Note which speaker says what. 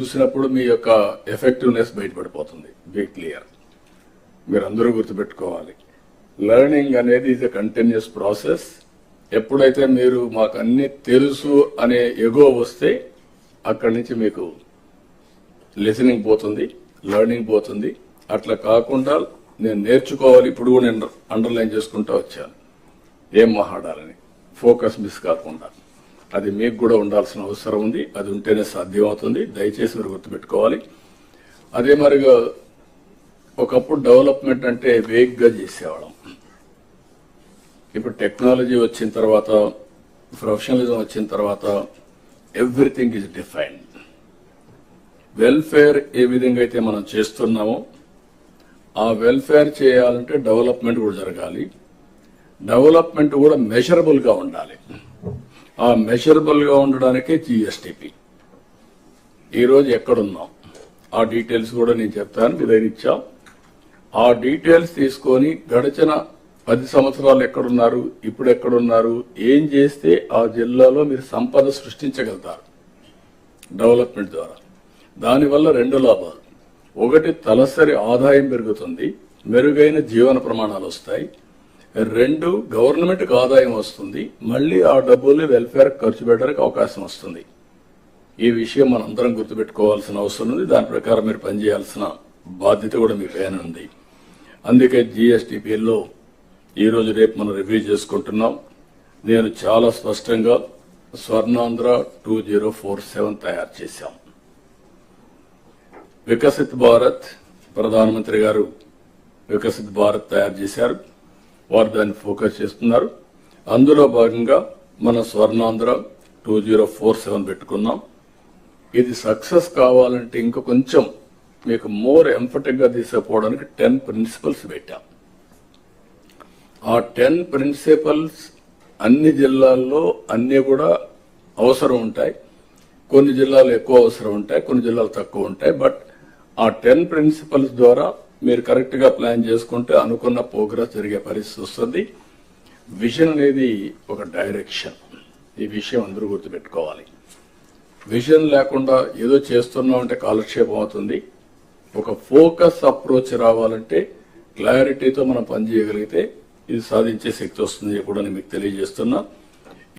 Speaker 1: చూసినప్పుడు మీ యొక్క effectiveness బయటపడిపోతుంది. Be clear మీరు అందరూ గుర్తుపెట్టుకోవాలి. లెర్నింగ్ అనేది ఇది కంటిన్యూస్ ప్రాసెస్ ఎప్పుడైతే మీరు మాకు అన్ని తెలుసు అనే ఎగో వస్తే అక్కడి నుంచి మీకు లిసనింగ్ పోతుంది లెర్నింగ్ పోతుంది. అట్లా కాకుండా నేను నేర్చుకోవాలి ఇప్పుడు కూడా నేను అండర్లైన్ చేసుకుంటూ వచ్చాను. ఏం మహాడాలని ఫోకస్ మిస్ కాకుండా. అది మీకు కూడా ఉండాల్సిన అవసరం ఉంది. అది ఉంటేనే సాధ్యమవుతుంది. దయచేసి మీరు గుర్తుపెట్టుకోవాలి. అదే మరిగా ఒకప్పుడు డెవలప్మెంట్ అంటే వేగ్గా చేసేవాళ్ళం. ఇప్పుడు టెక్నాలజీ వచ్చిన తర్వాత ప్రొఫెషనలిజం వచ్చిన తర్వాత ఎవ్రీథింగ్ ఈజ్ డిఫైన్డ్. వెల్ఫేర్ ఏ విధంగా అయితే మనం చేస్తున్నామో ఆ వెల్ఫేర్ చేయాలంటే డెవలప్మెంట్ కూడా జరగాలి. డెవలప్మెంట్ కూడా మెజరబుల్గా ఉండాలి. ఆ మెషరబుల్గా ఉండడానికే జిఎస్టిపి ఈరోజు ఎక్కడున్నాం? ఆ డీటెయిల్స్ కూడా నేను చెప్తాను మీ దగ్గర ఇచ్చాం ఆ డీటెయిల్స్ తీసుకొని గడిచిన పది సంవత్సరాలు ఎక్కడున్నారు ఇప్పుడు ఎక్కడున్నారు ఏం చేస్తే ఆ జిల్లాలో మీరు సంపద సృష్టించగలుగుతారు? డెవలప్మెంట్ ద్వారా. దానివల్ల రెండు లాభాలు. ఒకటి తలసరి ఆదాయం పెరుగుతుంది మెరుగైన జీవన ప్రమాణాలు వస్తాయి. రెండు గవర్నమెంట్కి ఆదాయం వస్తుంది మళ్ళీ ఆ డబ్బుల్ని వెల్ఫేర్ ఖర్చు పెట్టడానికి అవకాశం వస్తుంది. ఈ విషయం మనందరం గుర్తుపెట్టుకోవాల్సిన అవసరం ఉంది. దాని ప్రకారం మీరు పనిచేయాల్సిన బాధ్యత కూడా మీ పైన ఉంది. అందుకే జిఎస్టిపిలో ఈ రోజు రేపు మనం రివ్యూ చేసుకుంటున్నాం. నేను చాలా స్పష్టంగా Swarnandhra two zero four seven తయారు చేశాం. వికసిత్ భారత్ ప్రధానమంత్రి గారు వికసిత్ భారత్ తయారు చేశారు. వారు దాన్ని ఫోకస్ చేస్తున్నారు. అందులో భాగంగా మన Swarnandhra two zero four seven పెట్టుకున్నాం. ఇది సక్సెస్ కావాలంటే ఇంకా కొంచెం మీకు మోర్ ఎంఫటిక్గా తీసుకుపోవడానికి టెన్ ప్రిన్సిపల్స్ పెట్టాం. ఆ టెన్ ప్రిన్సిపల్స్ అన్ని జిల్లాల్లో అన్నీ కూడా అవసరం ఉంటాయి. కొన్ని జిల్లాలు ఎక్కువ అవసరం ఉంటాయి కొన్ని జిల్లాలు తక్కువ ఉంటాయి. బట్ ఆ టెన్ ప్రిన్సిపల్స్ ద్వారా మీరు కరెక్ట్గా ప్లాన్ చేసుకుంటే అనుకున్న ప్రోగ్రెస్ జరిగే పరిస్థితి వస్తుంది. విజన్ అనేది ఒక డైరెక్షన్ ఈ విషయం అందరూ గుర్తుపెట్టుకోవాలి. విజన్ లేకుండా ఏదో చేస్తున్నాం అంటే కాలక్షేపం అవుతుంది. ఒక ఫోకస్ అప్రోచ్ రావాలంటే క్లారిటీతో మనం పనిచేయగలిగితే ఇది సాధించే శక్తి వస్తుంది కూడా నేను మీకు తెలియజేస్తున్నా.